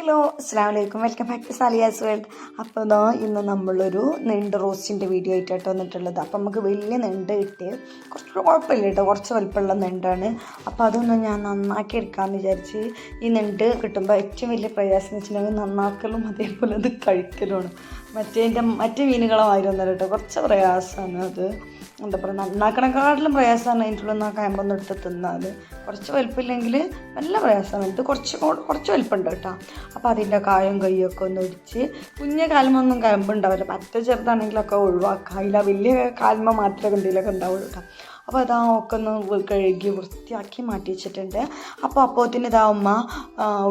Hello അസ്സാം വലൈക്കും welcome back to Saliya's world. അപ്പോൾ ഇതാ ഇന്ന് നമ്മളൊരു നെണ്ട് റോസ്റ്റിന്റെ വീഡിയോ ആയിട്ടാണ് വന്നിട്ടുള്ളത്. അപ്പോൾ നമുക്ക് വലിയ നെണ്ട് കിട്ടി കുറച്ച് കുഴപ്പമില്ല കേട്ടോ. കുറച്ച് വലിപ്പമുള്ള നെണ്ടാണ്. അപ്പോൾ അതൊന്ന് ഞാൻ നന്നാക്കി എടുക്കാമെന്ന് വിചാരിച്ച് ഈ നെണ്ട് കിട്ടുമ്പോൾ ഏറ്റവും വലിയ പ്രയാസം എന്ന് വെച്ചിട്ടുണ്ടെങ്കിൽ നന്നാക്കലും അതേപോലെ അത് കഴിക്കലുമാണ്. മറ്റേ മറ്റു മീനുകളുമായിരുന്നല്ലോ കേട്ടോ. കുറച്ച് പ്രയാസമാണ് അത്. എന്താ പറയുക നന്നാക്കണക്കാട്ടിലും പ്രയാസമാണ് അതിന്റെ ഉള്ളിൽ നിന്ന് ആ കയമ്പൊന്നും തിന്നാൽ കുറച്ച് വലിപ്പമില്ലെങ്കിൽ നല്ല പ്രയാസമാണ്. ഇത് കുറച്ച് കുറച്ച് വലിപ്പമുണ്ട് കേട്ടോ. അപ്പോൾ അതിന്റെ കായും കയ്യൊക്കെ ഒന്ന് ഒടിച്ച് കുഞ്ഞ കാൽമൊന്നും കയമ്പുണ്ടാവില്ല പറ്റ ചെറുതാണെങ്കിലൊക്കെ ഒഴിവാക്കുക അതിൽ വലിയ കാൽമ മാത്രമേ എന്തെങ്കിലുമൊക്കെ ഉണ്ടാവുള്ളൂ കേട്ടോ അപ്പോൾ അതാ ഒക്കെ ഒന്ന് കഴുകി വൃത്തിയാക്കി മാറ്റി വെച്ചിട്ടുണ്ട് അപ്പോൾ അപ്പോത്തിന് ഇതാ ഉമ്മ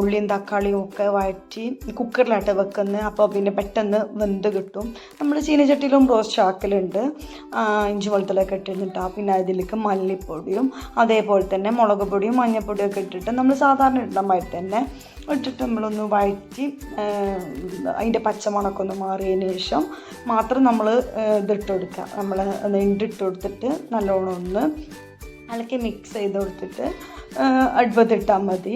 ഉള്ളിയും തക്കാളിയും ഒക്കെ വഴറ്റി കുക്കറിലാട്ട് വെക്കുന്നത് അപ്പോൾ പിന്നെ പെട്ടെന്ന് വെന്ത് കിട്ടും. നമ്മൾ ചീനച്ചട്ടിയിലും റോസ്റ്റ് ആക്കലുണ്ട് ഇഞ്ചി വെളുത്തലൊക്കെ ഇട്ടിരുന്നിട്ട്. പിന്നെ അതിലേക്ക് മല്ലിപ്പൊടിയും അതേപോലെ തന്നെ മുളക് പൊടിയും മഞ്ഞൾപ്പൊടിയും ഒക്കെ ഇട്ടിട്ട് നമ്മൾ സാധാരണ ഇടുന്ന മാതിരി തന്നെ ഇട്ടിട്ട് നമ്മളൊന്ന് വഴറ്റി അതിന്റെ പച്ചമണമൊക്കെ ഒന്ന് മാറിയതിന് ശേഷം മാത്രം നമ്മൾ ഇതിട്ട് കൊടുക്കുക. നമ്മൾ നെണ്ടിട്ട് കൊടുത്തിട്ട് നല്ലോണം ഒന്ന് ഇളക്കി മിക്സ് ചെയ്ത് കൊടുത്തിട്ട് അടുപ്പത്തിട്ടാൽ മതി.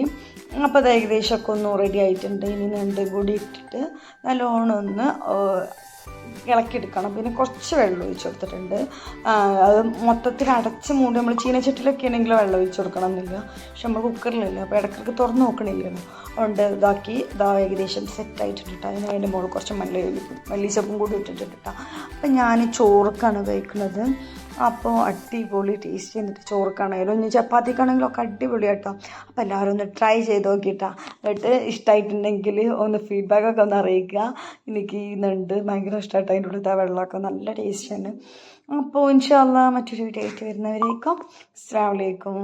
അപ്പോൾ അത് ഏകദേശമൊക്കെ ഒന്ന് റെഡി ആയിട്ടുണ്ട്. ഇനി രണ്ടും കൂടി ഇട്ടിട്ട് നല്ലോണം ഒന്ന് ഇളക്കിയെടുക്കണം പിന്നെ കുറച്ച് വെള്ളം ഒഴിച്ച് കൊടുത്തിട്ടുണ്ട്. അത് മൊത്തത്തിൽ അടച്ച് മൂടി നമ്മൾ ചീനച്ചട്ടിലൊക്കെ ആണെങ്കിൽ വെള്ളം ഒഴിച്ച് കൊടുക്കണം എന്നില്ല. പക്ഷെ നമ്മൾ കുക്കറിലല്ലേ അപ്പോൾ ഇടയ്ക്കിടയ്ക്ക് തുറന്ന് നോക്കണില്ലല്ലോ. അതുകൊണ്ട് ഇതാക്കി ഇതാ ഏകദേശം സെറ്റ് ആയിട്ടിട്ട് അതിന് അതിന്റെ മുകളിൽ കുറച്ച് മല്ലി മല്ലിച്ചപ്പും കൂടി ഇട്ടിട്ടിട്ടാ അപ്പം ഞാൻ ചോറൊക്കെയാണ് കഴിക്കുന്നത് അപ്പോൾ അടിപൊളി ടേസ്റ്റ് ചെയ്തിട്ട് ചോറക്കാണെങ്കിലും ചപ്പാത്തി ചപ്പാത്തിക്കാണെങ്കിലും ഒക്കെ അടിപൊളി കേട്ടോ അപ്പോൾ എല്ലാവരും ഒന്ന് ട്രൈ ചെയ്ത് നോക്കിയിട്ടാ എന്നിട്ട് ഇഷ്ടമായിട്ടുണ്ടെങ്കിൽ ഒന്ന് ഫീഡ്ബാക്ക് ഒക്കെ ഒന്ന് അറിയിക്കുക. എനിക്ക് ഇന്നുണ്ട് ഭയങ്കര ഇഷ്ടമായിട്ട് അതിന്റെ ഉള്ളിലത്തെ വെള്ളമൊക്കെ നല്ല ടേസ്റ്റ് ആണ്. അപ്പോൾ ഇൻഷാല്ല മറ്റൊരു വീഡിയോ വരുന്നവരേക്കും അസ്സാം വലൈക്കും